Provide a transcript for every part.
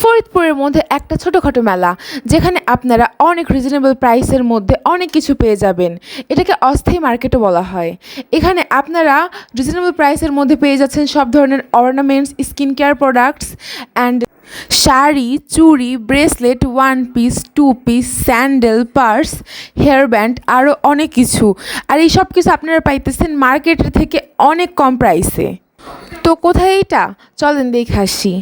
ফরিদপুরের মধ্যে একটা ছোটোখাটো মেলা, যেখানে আপনারা অনেক রিজনেবল প্রাইসের মধ্যে অনেক কিছু পেয়ে যাবেন। এটাকে অস্থায়ী মার্কেটও বলা হয়। এখানে আপনারা রিজনেবল প্রাইসের মধ্যে পেয়ে যাচ্ছেন সব ধরনের ornaments skin care products and sari, চুড়ি bracelet one piece two piece sandal purse hair band আরও অনেক কিছু। আর এই সব কিছু আপনারা পাইতেছেন মার্কেটের থেকে অনেক কম প্রাইসে তো কোথায় এইটা? চলেন দেখে আসি।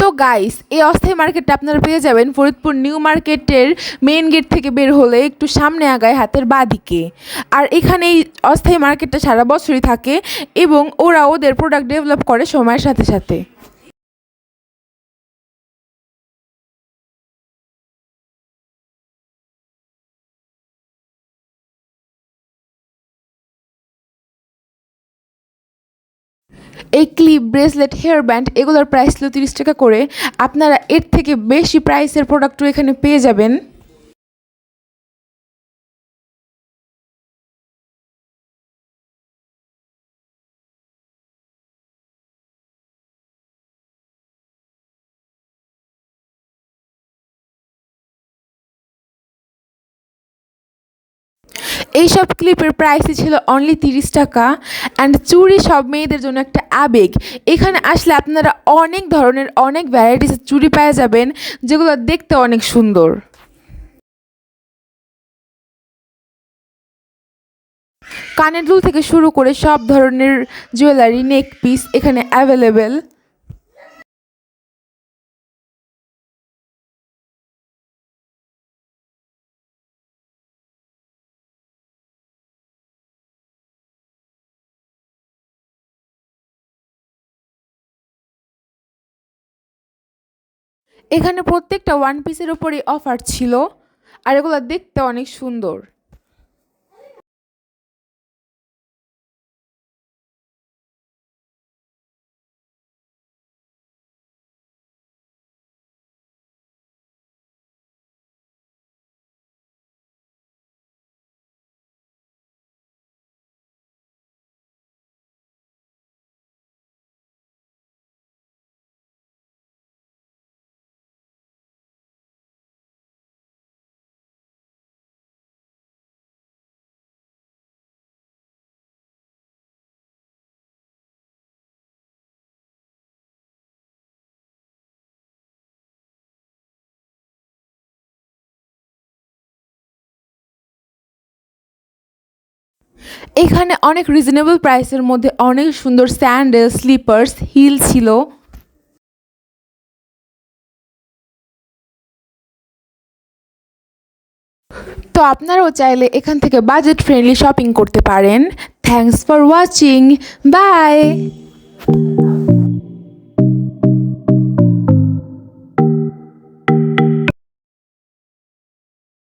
তো গাইস এই অস্থায়ী মার্কেটটা আপনারা পেয়ে যাবেন ফরিদপুর নিউ মার্কেটের মেন গেট থেকে বের হলে একটু সামনে আগায় হাতের বাঁ দিকে আর এখানে এই অস্থায়ী মার্কেটটা সারা বছরই থাকে এবং ওরা ওদের প্রোডাক্ট ডেভেলপ করে সময়ের সাথে সাথে। এই ক্লিপ ব্রেসলেট হেয়ার ব্যান্ড এগুলোর প্রাইস ছিল তিরিশ টাকা করে। আপনারা এর থেকে বেশি প্রাইসের প্রোডাক্টও এখানে পেয়ে যাবেন। এইসব ক্লিপের প্রাইসই ছিল অনলি তিরিশ টাকা অ্যান্ড চুড়ি সব মেয়েদের জন্য একটা আবেগ। এখানে আসলে আপনারা অনেক ধরনের, অনেক ভ্যারাইটিসের চুড়ি পেয়ে যাবেন, যেগুলো দেখতে অনেক সুন্দর। কানের দুল থেকে শুরু করে সব ধরনের জুয়েলারি নেক পিস এখানে অ্যাভেলেবেল এখানে প্রত্যেকটা ওয়ান পিসের ওপরে অফার ছিল। আর এগুলো দেখতে অনেক সুন্দর। এখানে অনেক রিজনেবল প্রাইসের মধ্যে অনেক সুন্দর স্যান্ডেল স্লিপার্স হিল ছিল। তো আপনারাও চাইলে এখান থেকে বাজেট ফ্রেন্ডলি শপিং করতে পারেন। Thanks for watching by